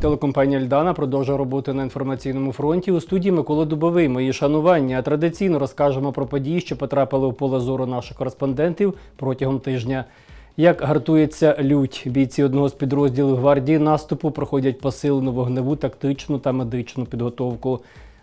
Телекомпанія Ільдана продовжує роботу на інформаційному фронті. У студії Микола Дубовий. Мої шанування. Традиційно розкажемо про події, що потрапили у поле зору наших кореспондентів протягом тижня. Як гартується лють, бійці одного з підрозділів гвардії наступу проходять посилену вогневу, тактичну та медичну підготовку.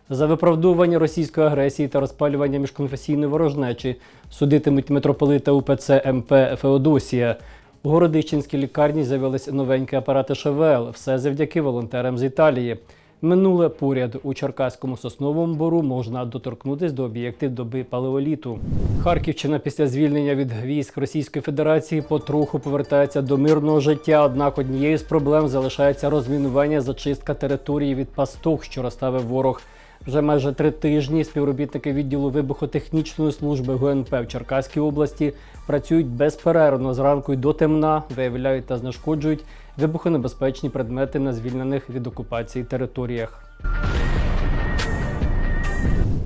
За виправдовування російської агресії та розпалювання міжконфесійної ворожнечі судитимуть митрополита УПЦ МП Феодосія. У Городищенській лікарні з'явились новенькі апарати ШВЛ. Все завдяки волонтерам з Італії. Минуле поряд у Черкаському сосновому бору можна доторкнутись до об'єктів доби палеоліту. Харківщина після звільнення від військ Російської Федерації потроху повертається до мирного життя. Однак однією з проблем залишається розмінування зачистка території від пастух, що розставив ворог. Вже майже три тижні співробітники відділу вибухотехнічної служби ГУНП в Черкаській області працюють безперервно зранку й до темна, виявляють та знешкоджують вибухонебезпечні предмети на звільнених від окупації територіях.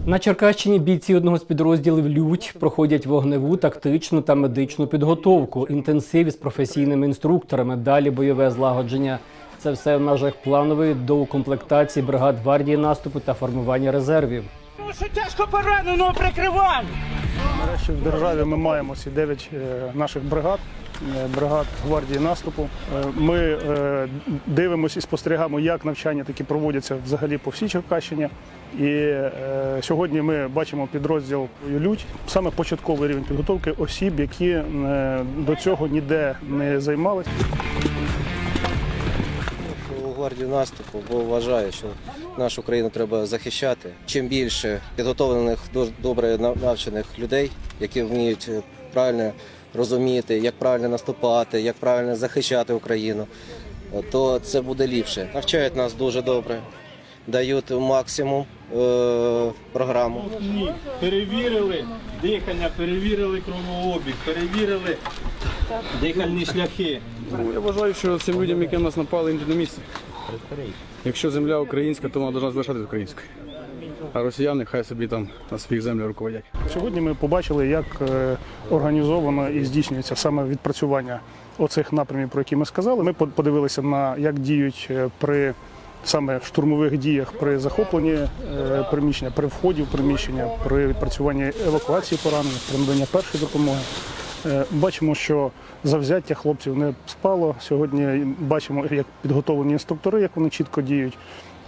На Черкащині бійці одного з підрозділів Лють проходять вогневу, тактичну та медичну підготовку, інтенсив із професійними інструкторами, далі бойове злагодження. Це все в межах планової доукомплектації бригад гвардії наступу та формування резервів. Тому тяжко пораненого прикривання. Нарешті в державі ми маємо ці 9 наших бригад, е, бригад гвардії наступу. Е, Ми е, дивимося і спостерігаємо, як навчання такі проводяться взагалі по всій Черкащині. І е, сьогодні ми бачимо підрозділ Лють, саме початковий рівень підготовки осіб, які е, до цього ніде не займалися. Гвардію наступу, бо вважаю, що нашу країну треба захищати. Чим більше підготовлених до- добре навчених людей, які вміють е, правильно розуміти, як правильно наступати, як правильно захищати Україну, е, то це буде ліпше. Навчають нас дуже добре, дають максимум е, програму. Ні, перевірили дихання, перевірили кровообіг, перевірили дихальні шляхи. Я вважаю, що цим людям, які нас напали, їм не місце. Якщо земля українська, то вона повинна залишатися українською. А росіяни хай собі там на своїх землях руководять. Сьогодні ми побачили, як е, організовано і здійснюється саме відпрацювання оцих напрямів, про які ми сказали. Ми под- подивилися на як діють е, при саме штурмових діях при захопленні е, приміщення, при вході в приміщення, при відпрацюванні евакуації поранених, при наданні першої допомоги. Е, Бачимо, що завзяття хлопців не спало. Сьогодні бачимо, як підготовлені інструктори, як вони чітко діють.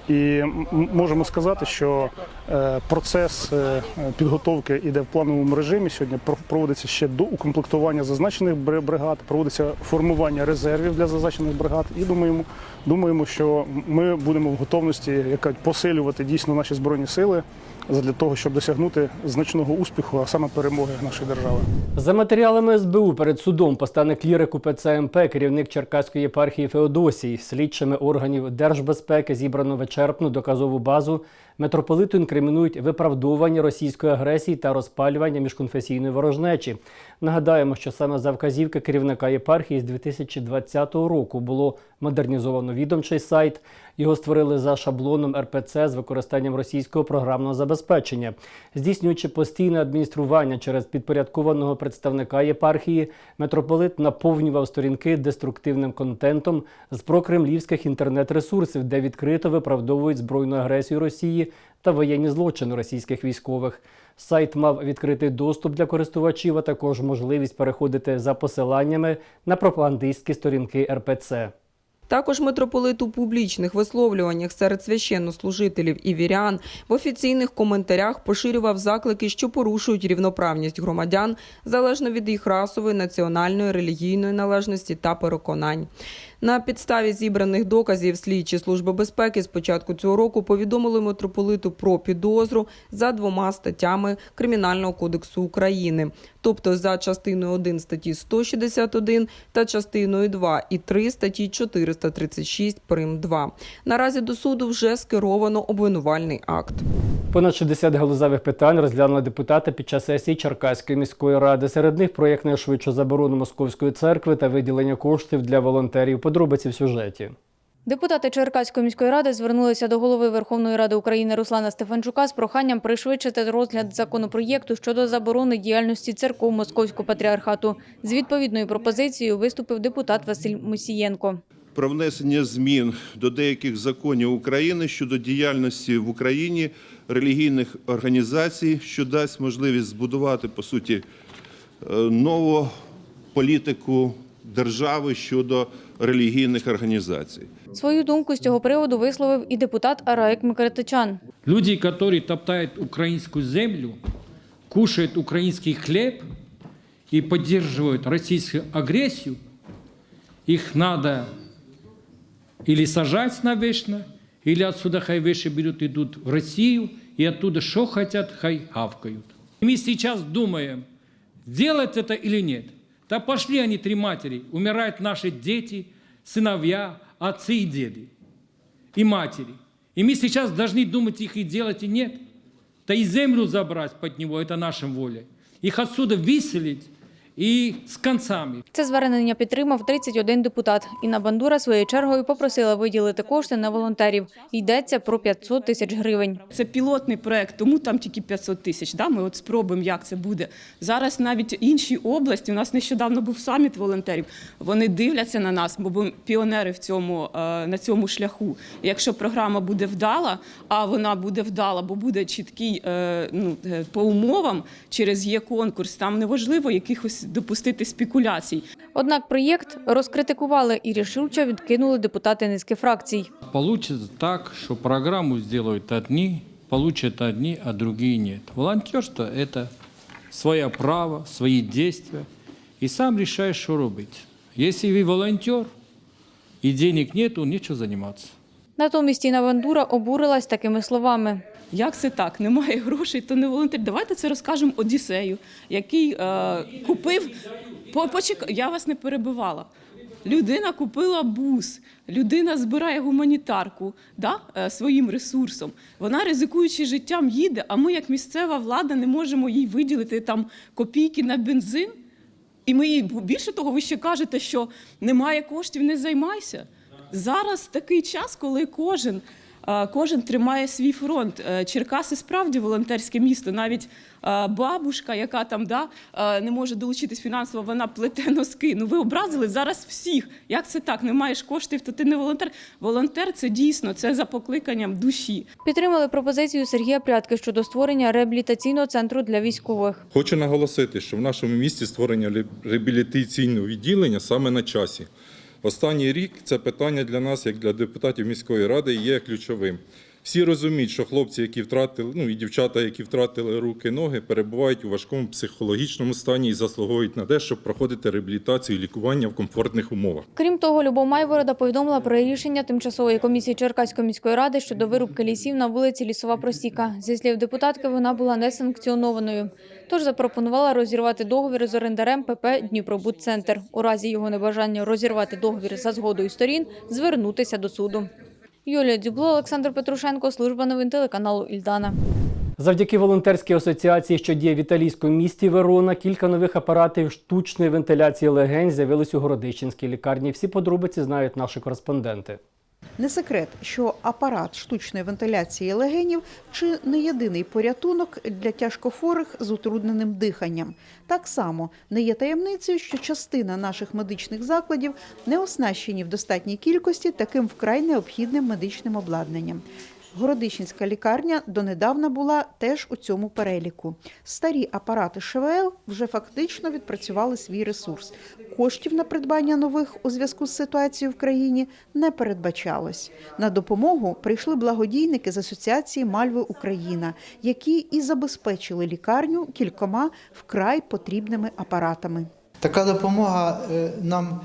І можемо сказати, що е, процес е, підготовки іде в плановому режимі. Сьогодні проводиться ще до укомплектування зазначених бригад, проводиться формування резервів для зазначених бригад. І думаємо, думаємо, що ми будемо в готовності яка посилювати дійсно наші збройні сили для того, щоб досягнути значного успіху, а саме перемоги нашої держави. За матеріалами СБУ перед судом постане клірик УПЦ МП, керівник Черкаської єпархії Феодосій. Слідчими органів держбезпеки зібрано вичерпну доказову базу. Митрополиту інкримінують виправдовування російської агресії та розпалювання міжконфесійної ворожнечі. Нагадаємо, що саме за вказівки керівника єпархії з 2020 року було модернізовано відомчий сайт. Його створили за шаблоном РПЦ з використанням російського програмного забезпечення, здійснюючи постійне адміністрування через підпорядкованого представника єпархії. Митрополит наповнював сторінки деструктивним контентом з прокремлівських інтернет-ресурсів, де відкрито виправдовують збройну агресію Росії та воєнні злочини російських військових. Сайт мав відкритий доступ для користувачів, а також можливість переходити за посиланнями на пропагандистські сторінки РПЦ. Також митрополит у публічних висловлюваннях серед священнослужителів і вірян в офіційних коментарях поширював заклики, що порушують рівноправність громадян залежно від їх расової, національної, релігійної належності та переконань. На підставі зібраних доказів слідчі служби безпеки з початку цього року повідомили митрополиту про підозру за двома статтями Кримінального кодексу України, тобто за частиною 1 статті 161 та частиною 2 і 3 статті 436 прим 2. Наразі до суду вже скеровано обвинувальний акт. Понад 60 галузевих питань розглянули депутати під час сесії Черкаської міської ради. Серед них проєкт найшвидшу заборону московської церкви та виділення коштів для волонтерів. Подробиці в сюжеті. Депутати Черкаської міської ради звернулися до голови Верховної Ради України Руслана Стефанчука з проханням пришвидшити розгляд законопроєкту щодо заборони діяльності церков Московського патріархату. З відповідною пропозицією виступив депутат Василь Мусієнко. про внесення змін до деяких законів України щодо діяльності в Україні релігійних організацій, що дасть можливість збудувати по суті е, нову політику держави щодо релігійних організацій. Свою думку з цього приводу висловив і депутат Араїк Микритичан. Люди, которые топтают украинскую землю, кушают украинский хлеб и поддерживают российскую агрессию, их надо или сажать навечно, или отсюда хай выше берут, идут в Россию, и оттуда что хотят, хай хавкают. Мы сейчас думаем, сделать это или нет. Да пошли они, три матери, умирают наши дети, сыновья, отцы и деды и матери. И мы сейчас должны думать, их и делать, и нет. Да и землю забрать под него, это наша воля. Их отсюда выселить и с концами. Це звернення підтримав 31 депутат. Інна Бандура своєю чергою попросила виділити кошти на волонтерів. Йдеться про 500 тисяч гривень. Це пілотний проект, тому там тільки 500 тисяч. Да? Ми от спробуємо, як це буде. Зараз навіть інші області. У нас нещодавно був саміт волонтерів. Вони дивляться на нас, бо ми піонери в цьому е, на цьому шляху. Якщо програма буде вдала, а вона буде вдала, бо буде чіткий е, ну, е, по умовам через є конкурс. Там неважливо якихось допустити спекуляцій. Однак проєкт розкритикували і рішуче відкинули депутати низки фракцій. Получится так, что программу сделают одни, получат одни, а другие нет. Волонтерство – это свое право, свои действия. И сам решаешь, что робить. Если вы волонтер, и денег нету, нечего заниматься. Натомість Інна Бандура обурилась такими словами. Як це так? Немає грошей, то не волонтер. Давайте це розкажемо Одіссею, який е, купив. По, почек... Я вас не перебивала. Людина купила бус, людина збирає гуманітарку да, е, своїм ресурсом. Вона, ризикуючи життям, їде, а ми, як місцева влада, не можемо їй виділити там копійки на бензин. І ми їй більше того, ви ще кажете, що немає коштів, не займайся. Зараз такий час, коли кожен, кожен тримає свій фронт. Е, Черкаси справді волонтерське місто. Навіть е, бабушка, яка там да, е, не може долучитись фінансово, вона плете носки. Ну ви образили зараз всіх. Як це так? Не маєш коштів, то ти не волонтер. Волонтер це дійсно це за покликанням душі. Підтримали пропозицію Сергія Прядки щодо створення реабілітаційного центру для військових. Хочу наголосити, що в нашому місті створення лі- реабілітаційного відділення саме на часі. Останній рік це питання для нас, як для депутатів міської ради, є ключовим. Всі розуміють, що хлопці, які втратили, ну і дівчата, які втратили руки, ноги, перебувають у важкому психологічному стані і заслуговують на те, щоб проходити реабілітацію і лікування в комфортних умовах. Крім того, Любов Майворода повідомила про рішення тимчасової комісії Черкаської міської ради щодо вирубки лісів на вулиці Лісова Просіка. Зі слів депутатки, вона була несанкціонованою. Тож запропонувала розірвати договір з орендарем ПП Дніпробудцентр. У разі його небажання розірвати договір за згодою сторін, звернутися до суду. Юлія Дзюбло, Олександр Петрушенко, служба новин телеканалу Ільдана. Завдяки волонтерській асоціації, що діє в італійському місті Верона, кілька нових апаратів штучної вентиляції легень з'явились у Городищенській лікарні. Всі подробиці знають наші кореспонденти. Не секрет, що апарат штучної вентиляції легенів чи не єдиний порятунок для тяжкохворих з утрудненим диханням. Так само не є таємницею, що частина наших медичних закладів не оснащені в достатній кількості таким вкрай необхідним медичним обладнанням. Городищенська лікарня донедавна була теж у цьому переліку. Старі апарати ШВЛ вже фактично відпрацювали свій ресурс. Коштів на придбання нових у зв'язку з ситуацією в країні не передбачалось. На допомогу прийшли благодійники з асоціації Мальви Україна, які і забезпечили лікарню кількома вкрай потрібними апаратами. Така допомога е, нам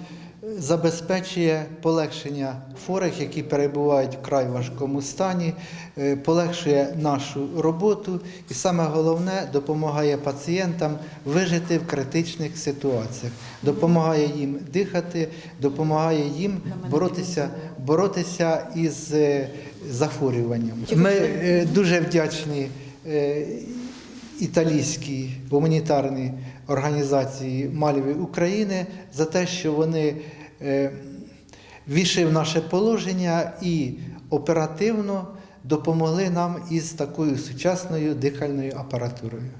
забезпечує полегшення хворих, які перебувають в край важкому стані, е, полегшує нашу роботу і саме головне допомагає пацієнтам вижити в критичних ситуаціях, допомагає їм дихати, допомагає їм боротися, боротися із е, захворюванням. Ми е, дуже вдячні італійській гуманітарній організації Мальві України за те, що вони е, війшли в наше положення і оперативно допомогли нам із такою сучасною дихальною апаратурою.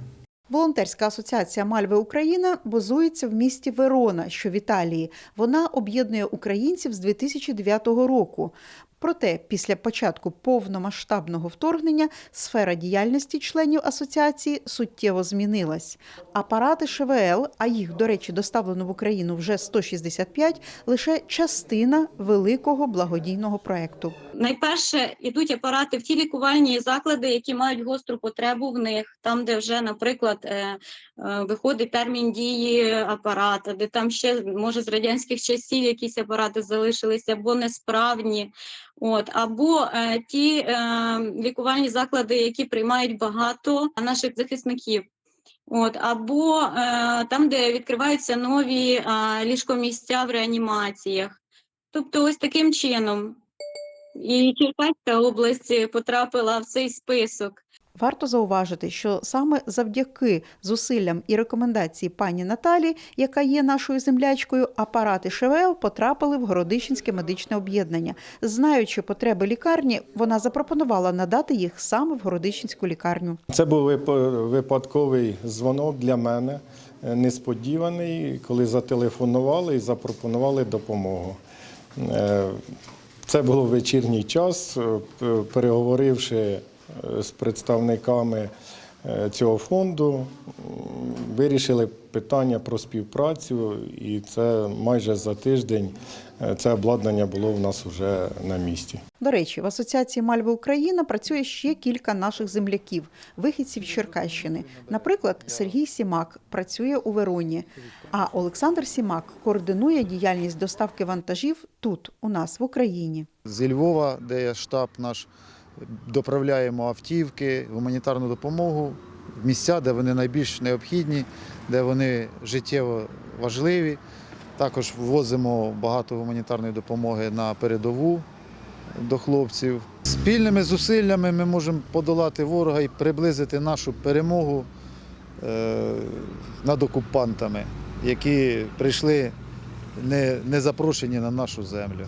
Волонтерська асоціація Мальви Україна базується в місті Верона, що в Італії. Вона об'єднує українців з 2009 року. Проте після початку повномасштабного вторгнення сфера діяльності членів асоціації суттєво змінилась. Апарати ШВЛ, а їх, до речі, доставлено в Україну вже 165, лише частина великого благодійного проекту. Найперше йдуть апарати в ті лікувальні заклади, які мають гостру потребу в них, там, де вже, наприклад, е, е, виходить термін дії апарата, де там ще може з радянських часів якісь апарати залишилися або несправні. От або е, ті е, лікувальні заклади, які приймають багато наших захисників. От, або е, там, де відкриваються нові е, ліжкомісця в реанімаціях. Тобто, ось таким чином. І Черкаська область потрапила в цей список. Варто зауважити, що саме завдяки зусиллям і рекомендації пані Наталі, яка є нашою землячкою, апарати ШВЛ потрапили в Городищенське медичне об'єднання. Знаючи потреби лікарні, вона запропонувала надати їх саме в Городищенську лікарню. Це був випадковий дзвонок для мене, е, несподіваний, коли зателефонували і запропонували допомогу. Е, Це було вечірній час, е, переговоривши з представниками е, цього фонду, вирішили питання про співпрацю, і це майже за тиждень е, це обладнання було в нас вже на місці. До речі, в асоціації Мальви Україна працює ще кілька наших земляків, вихідців з Черкащини. Наприклад, Сергій Сімак працює у Вероні, а Олександр Сімак координує діяльність доставки вантажів тут, у нас в Україні. Зі Львова, де є штаб наш, доправляємо автівки, гуманітарну допомогу в місця, де вони найбільш необхідні, де вони життєво важливі. Також ввозимо багато гуманітарної допомоги на передову до хлопців. Спільними зусиллями ми можемо подолати ворога і приблизити нашу перемогу е, над окупантами, які прийшли не, не запрошені на нашу землю.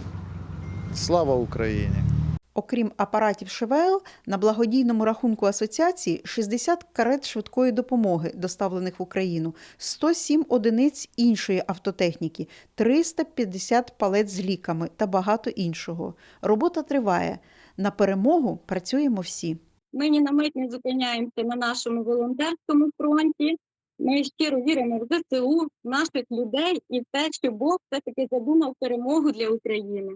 Слава Україні! Окрім апаратів ШВЛ, на благодійному рахунку асоціації 60 карет швидкої допомоги, доставлених в Україну, 107 одиниць іншої автотехніки, 350 палет з ліками та багато іншого. Робота триває. На перемогу працюємо всі. Ми ні на мить не зупиняємося на нашому волонтерському фронті. Ми щиро віримо в ЗСУ, наших людей і те, що Бог все-таки задумав перемогу для України.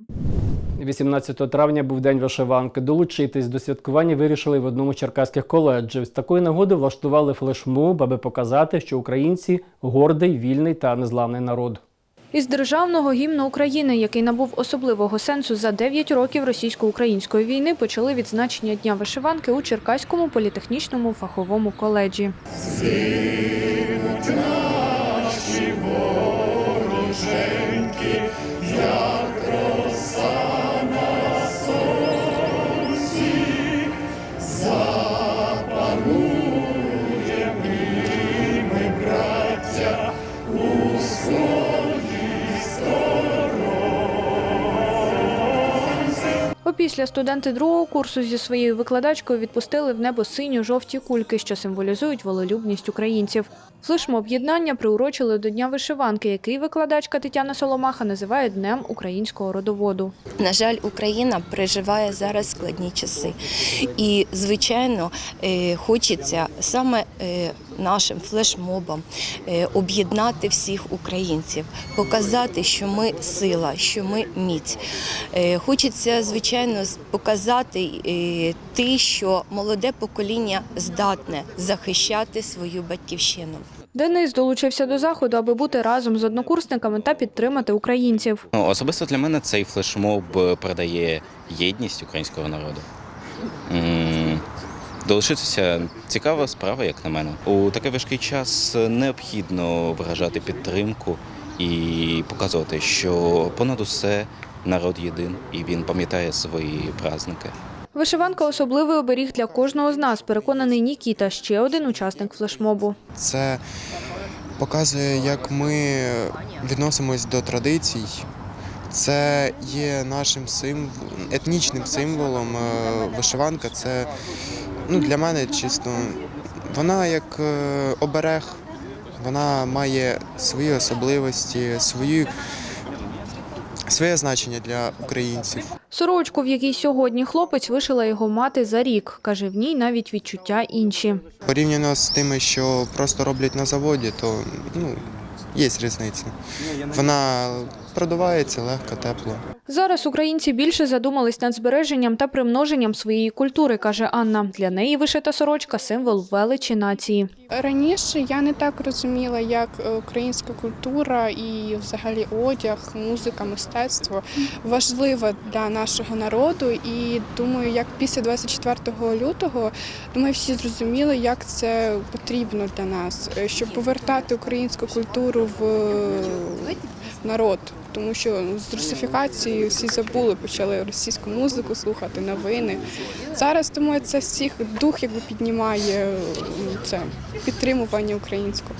18 травня був день вишиванки. Долучитись до святкування вирішили в одному з черкаських коледжів. З такої нагоди влаштували флешмоб, аби показати, що українці гордий, вільний та незламний народ. Із державного гімну України, який набув особливого сенсу за 9 років російсько-української війни, почали відзначення Дня вишиванки у Черкаському політехнічному фаховому коледжі. Опісля студенти другого курсу зі своєю викладачкою відпустили в небо синьо-жовті кульки, що символізують волелюбність українців. Флешмоб єднання приурочили до Дня вишиванки, який викладачка Тетяна Соломаха називає Днем українського родоводу. На жаль, Україна переживає зараз складні часи, і звичайно е, хочеться саме е, нашим флешмобам е, об'єднати всіх українців, показати, що ми сила, що ми міць. Е, Хочеться, звичайно, показати е, те, що молоде покоління здатне захищати свою батьківщину. Денис долучився до заходу, аби бути разом з однокурсниками та підтримати українців. Ну, особисто для мене цей флешмоб передає єдність українського народу. М, Долучитися цікава справа, як на мене. У такий важкий час необхідно виражати підтримку і показувати, що понад усе народ єдин і він пам'ятає свої праздники. Вишиванка особливий оберіг для кожного з нас, переконаний Нікіта, ще один учасник флешмобу. Це показує, як ми відносимось до традицій. Це є нашим символом, етнічним символом. Е, Вишиванка це ну, для мене чисто Вона як е, оберег, вона має свої особливості, свою, своє значення для українців. Сорочку, в якій сьогодні хлопець, вишила його мати за рік. Каже, в ній навіть відчуття інші. Порівняно з тими, що просто роблять на заводі, то ну, є різниця. Вона продувається легко, тепло. Зараз українці більше задумались над збереженням та примноженням своєї культури, каже Анна. Для неї вишита сорочка символ величі нації. Раніше я не так розуміла, як е, українська культура і взагалі одяг, музика, мистецтво важливо для нашого народу. І думаю, як після 24 лютого, думаю, всі зрозуміли, як це потрібно для нас, е, щоб повертати українську культуру в е, народ. Тому що ну, з русифікації всі забули, почали російську музику слухати, новини. Зараз тому це всіх дух якби піднімає це підтримування українського.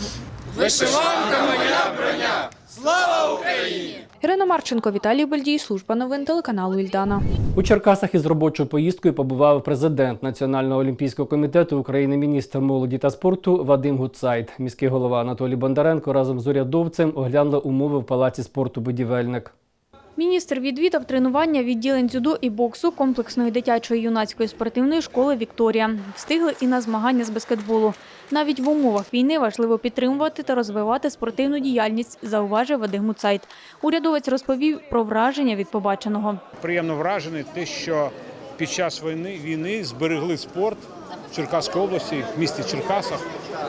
Вишиванка моя броня! Слава Україні! Ірина Марченко, Віталій Бельдій, служба новин телеканалу Ільдана. У Черкасах із робочою поїздкою побував президент Національного олімпійського комітету України, міністр молоді та спорту Вадим Гуцайт. Міський голова Анатолій Бондаренко разом з урядовцем оглянули умови в палаці спорту Будівельник. Міністр відвідав тренування відділень дзюдо і боксу комплексної дитячої юнацької спортивної школи Вікторія. Встигли і на змагання з баскетболу. Навіть в умовах війни важливо підтримувати та розвивати спортивну діяльність, зауважив Вадим Гуцайт. Урядовець розповів про враження від побаченого. Приємно вражений те, що під час війни, війни зберегли спорт в Черкаській області, в місті Черкасах.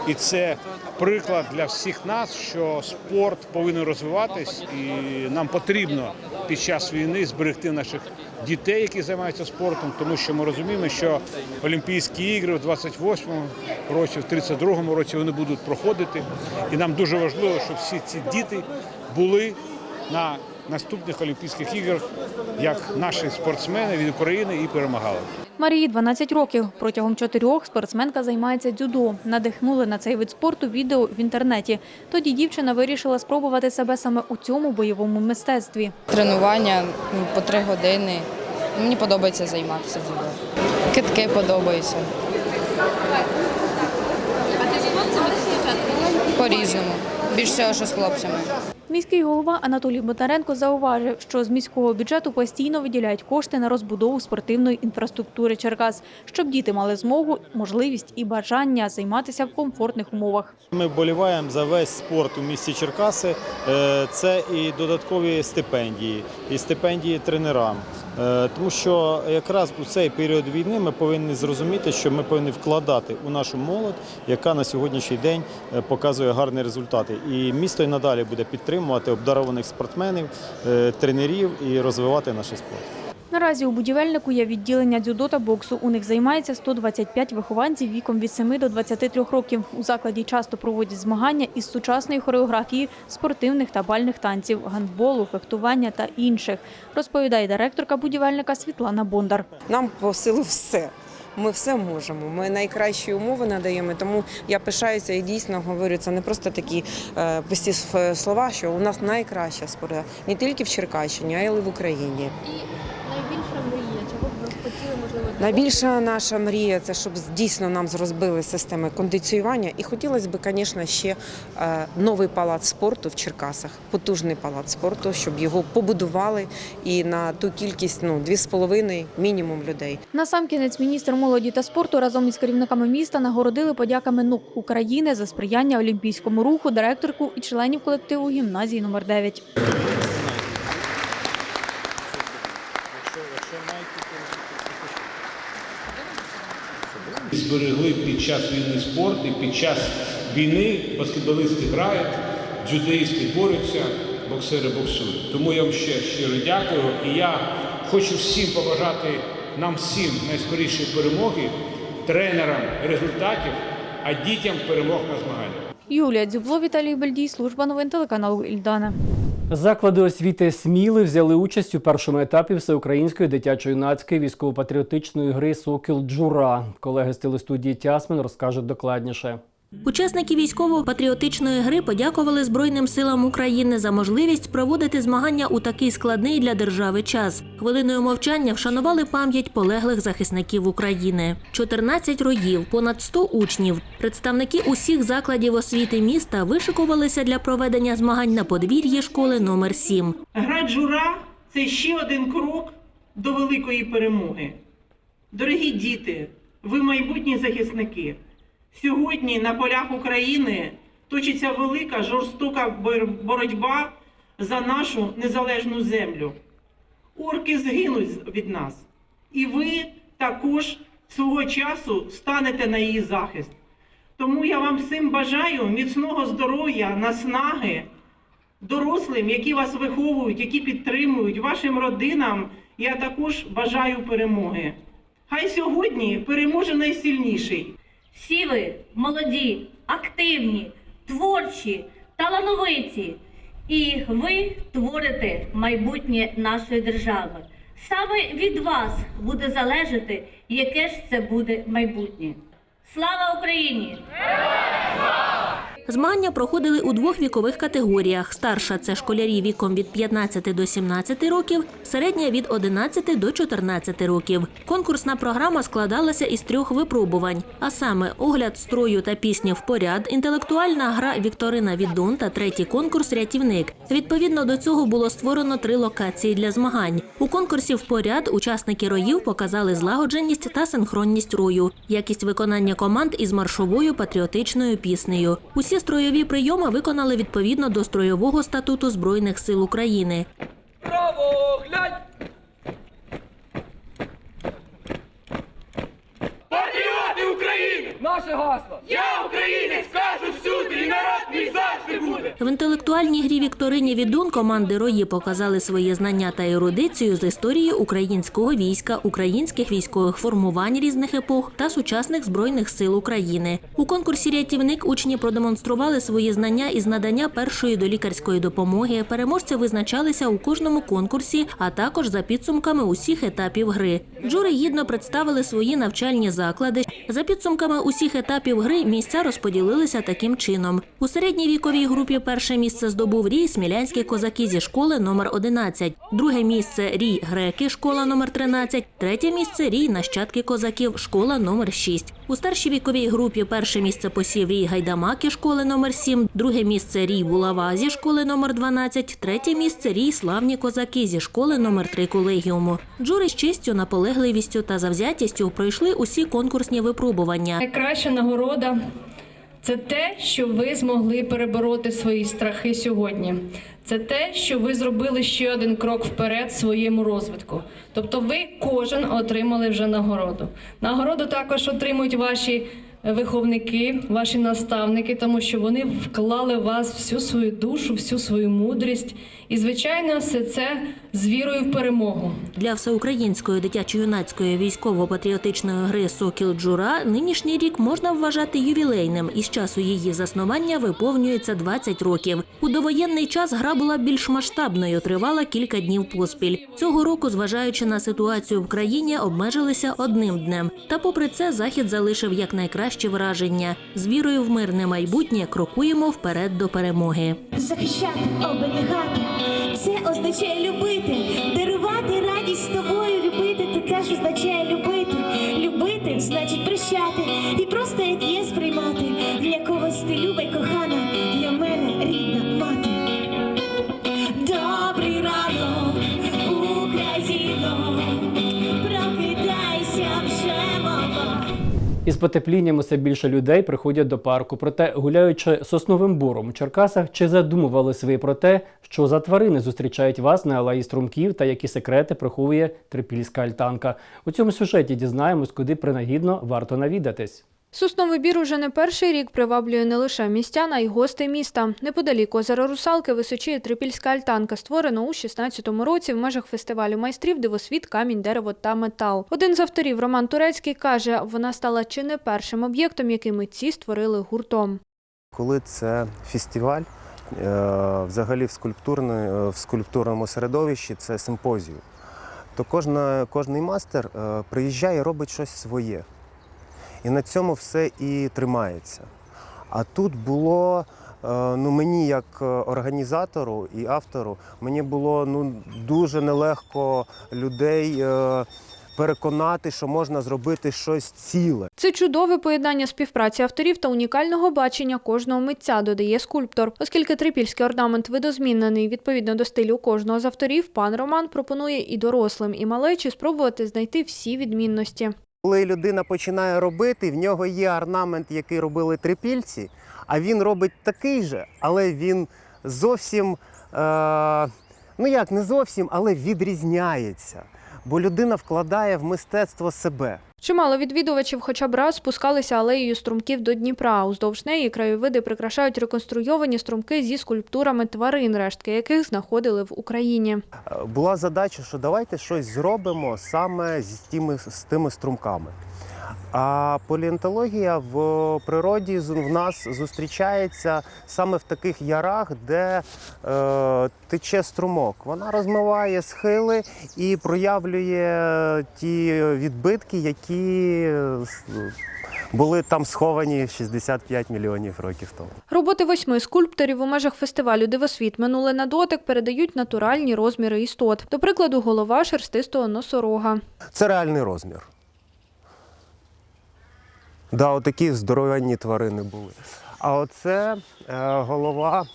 І це приклад для всіх нас, що спорт повинен розвиватись, і нам потрібно під час війни зберегти наших дітей, які займаються спортом, тому що ми розуміємо, що Олімпійські ігри в 28-му році, в 32-му році вони будуть проходити. І нам дуже важливо, щоб всі ці діти були на наступних Олімпійських іграх як наші спортсмени від України і перемагали. Марії 12 років. Протягом чотирьох спортсменка займається дзюдо. Надихнули на цей вид спорту відео в інтернеті. Тоді дівчина вирішила спробувати себе саме у цьому бойовому мистецтві. Тренування ну, по три години. Мені подобається займатися дзюдо. Китки подобаються. Чи По-різному. Більш всього, що з хлопцями. Міський голова Анатолій Ботаренко зауважив, що з міського бюджету постійно виділяють кошти на розбудову спортивної інфраструктури Черкас, щоб діти мали змогу, можливість і бажання займатися в комфортних умовах. Ми вболіваємо за весь спорт у місті Черкаси. Е, Це і додаткові стипендії, і стипендії тренерам. Е, Тому що якраз у цей період війни ми повинні зрозуміти, що ми повинні вкладати у нашу молодь, яка на сьогоднішній день е, показує гарні результати. І місто і надалі буде підтримувати обдарованих спортсменів, е, тренерів і розвивати наш спорт. Наразі у будівельнику є відділення дзюдо та боксу. У них займається 125 вихованців віком від 7 до 23 років. У закладі часто проводять змагання із сучасної хореографії, спортивних та бальних танців, гандболу, фехтування та інших, розповідає директорка будівельника Світлана Бондар. Нам по силу все. Ми все можемо. Ми найкращі умови надаємо. Тому я пишаюся і дійсно говорю, це не просто такі е, пусті слова, що у нас найкраща спорта не тільки в Черкащині, а й в Україні. І мрія, чого б ви хотіли, можливо, Найбільша наша мрія це щоб дійсно нам зрозбили системи кондиціювання. І хотілося б, звісно, ще е, новий палац спорту в Черкасах, потужний палац спорту, щоб його побудували і на ту кількість ну 2,5 мінімум людей. Насамкінець міністр молоді та спорту разом із керівниками міста нагородили подяками НУК України за сприяння олімпійському руху, директорку і членів колективу гімназії номер 9 Зберегли під час війни спорт і під час війни баскетболисти грають, дзюдоїсти борються, боксери боксують. Тому я вам ще щиро дякую. І я хочу всім побажати нам всім найскорішої перемоги, тренерам результатів, а дітям перемог на змаганнях. Юлія Дзюбло, Віталій Бельдій, служба новин телеканалу Ільдана. Заклади освіти Сміли взяли участь у першому етапі всеукраїнської дитячо-юнацької військово-патріотичної гри Сокіл Джура. Колеги з телестудії Тясмен розкажуть докладніше. Учасники військово-патріотичної гри подякували Збройним силам України за можливість проводити змагання у такий складний для держави час. Хвилиною мовчання вшанували пам'ять полеглих захисників України. 14 роїв, понад 100 учнів, представники усіх закладів освіти міста вишикувалися для проведення змагань на подвір'ї школи номер 7. Гра джура це ще один крок до великої перемоги. Дорогі діти, ви майбутні захисники. Сьогодні на полях України точиться велика жорстока боротьба за нашу незалежну землю. Орки згинуть від нас, і ви також свого часу станете на її захист. Тому я вам всім бажаю міцного здоров'я, наснаги, дорослим, які вас виховують, які підтримують, вашим родинам. Я також бажаю перемоги. Хай сьогодні переможе найсильніший. Всі ви молоді, активні, творчі, талановиті. І ви творите майбутнє нашої держави. Саме від вас буде залежати, яке ж це буде майбутнє. Слава Україні! Змагання проходили у двох вікових категоріях: старша це школярі віком від 15 до 17 років, середня від 11 до 14 років. Конкурсна програма складалася із трьох випробувань: а саме огляд строю та пісні в поряд, інтелектуальна гра Вікторина Відун та третій конкурс Рятівник. Відповідно до цього було створено три локації для змагань. У конкурсі в поряд учасники роїв показали злагодженість та синхронність рою, якість виконання команд із маршовою патріотичною піснею. Усі строєві прийоми виконали відповідно до строєвого статуту Збройних сил України. Право, глянь! Патріоти України! Наше гасло! Я українець, скажу всюди, і народ мій завжди буде! В інтелектуальній грі Вікторині Відун команди Рої показали свої знання та ерудицію з історії українського війська, українських військових формувань різних епох та сучасних збройних сил України. У конкурсі рятівник учні продемонстрували свої знання із надання першої долікарської допомоги. Переможці визначалися у кожному конкурсі, а також за підсумками усіх етапів гри. Джури гідно представили свої навчальні заклади. За підсумками усіх етапів гри місця розподілилися таким чином. У середній віковій групі перше місце здобув рій смілянські козаки зі школи номер 11, друге місце рій греки, школа номер 13, третє місце рій нащадки козаків, школа номер 6. У старшій віковій групі перше місце посів рій гайдамаки, школи номер 7, друге місце рій булава зі школи номер 12, третє місце рій славні козаки зі школи номер 3 колегіуму. Джури з честю, наполегливістю та завзятістю пройшли усі конкурсні випробування. Найкраща нагорода це те, що ви змогли перебороти свої страхи сьогодні. Це те, що ви зробили ще один крок вперед своєму розвитку. Тобто, ви кожен отримали вже нагороду. Нагороду також отримують ваші виховники, ваші наставники, тому що вони вклали в вас всю свою душу, всю свою мудрість. І, звичайно, все це з вірою в перемогу. Для всеукраїнської дитячо-юнацької військово-патріотичної гри Сокіл Джура нинішній рік можна вважати ювілейним. Із часу її заснування виповнюється 20 років. У довоєнний час гра була більш масштабною, тривала кілька днів поспіль. Цього року, зважаючи на ситуацію в країні, обмежилися одним днем. Та, попри це, захід залишив якнайкращі враження. З вірою в мирне майбутнє крокуємо вперед до перемоги. захищати, оберігати. Це означає любити, Із потеплінням усе більше людей приходять до парку. Проте, гуляючи сосновим бором у Черкасах, чи задумувались ви про те, що за тварини зустрічають вас на алеї струмків та які секрети приховує трипільська альтанка? У цьому сюжеті дізнаємось, куди принагідно варто навідатись. Сосновий бір уже не перший рік приваблює не лише містян, а й гостей міста. Неподалік озера Русалки височіє трипільська альтанка, створена у 16-му році в межах фестивалю майстрів «Дивосвіт, камінь, дерево та метал. Один з авторів Роман Турецький каже, вона стала чи не першим об'єктом, який митці створили гуртом. Коли це фестиваль, е, взагалі в, скульптурне- в скульптурному середовищі це симпозіум, то кожна, кожний мастер е, приїжджає і робить щось своє. І на цьому все і тримається. А тут було е, ну, мені, як е, організатору і автору, мені було ну, дуже нелегко людей е, переконати, що можна зробити щось ціле. Це чудове поєднання співпраці авторів та унікального бачення кожного митця, додає скульптор. Оскільки трипільський орнамент видозмінений відповідно до стилю кожного з авторів, пан Роман пропонує і дорослим, і малечі спробувати знайти всі відмінності. Коли людина починає робити, в нього є орнамент, який робили трипільці, а він робить такий же, але він зовсім, е, ну як не зовсім, але відрізняється. Бо людина вкладає в мистецтво себе. Чимало відвідувачів хоча б раз спускалися алеєю струмків до Дніпра. Уздовж неї краєвиди прикрашають реконструйовані струмки зі скульптурами тварин, рештки яких знаходили в Україні. Була задача, що давайте щось зробимо саме з тими, з тими струмками. А палеонтологія в природі в нас зустрічається саме в таких ярах, де е, тече струмок. Вона розмиває схили і проявлює ті відбитки, які е, були там сховані 65 мільйонів років тому. Роботи восьми скульпторів у межах фестивалю Дивосвіт минуле на дотик передають натуральні розміри істот. До прикладу, голова шерстистого носорога. Це реальний розмір. Да, отакі здоровенні тварини були. А оце е, голова,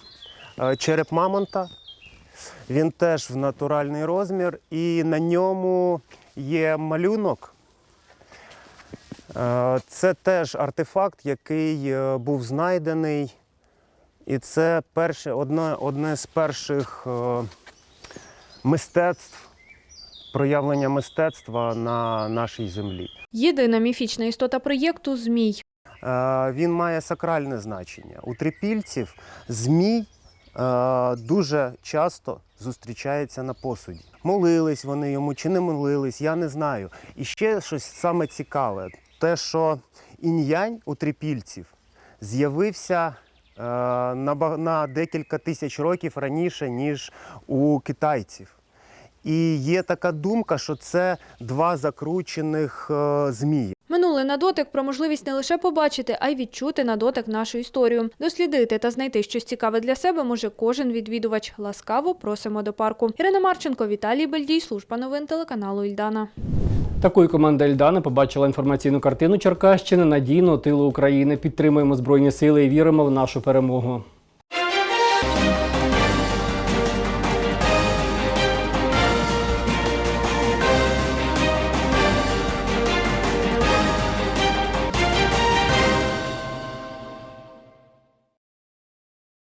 е, череп мамонта. Він теж в натуральний розмір, і на ньому є малюнок. Е, це теж артефакт, який був знайдений. І це перше, одне, одне з перших мистецтв, проявлення мистецтва на нашій землі. Єдина міфічна істота проєкту змій. Е, Він має сакральне значення. У трипільців змій е, дуже часто зустрічається на посуді. Молились вони йому чи не молились, я не знаю. І ще щось саме цікаве: те, що інь-янь у трипільців з'явився е, на, декілька тисяч років раніше, ніж у китайців. І є така думка, що це два закручених е, змії. Минуле на дотик про можливість не лише побачити, а й відчути на дотик нашу історію. Дослідити та знайти щось цікаве для себе може кожен відвідувач. Ласкаво просимо до парку. Ірина Марченко, Віталій Бельдій, служба новин телеканалу Ільдана. Такою команда Ельдана побачила інформаційну картину Черкащини надійного тилу України. Підтримуємо Збройні сили і віримо в нашу перемогу.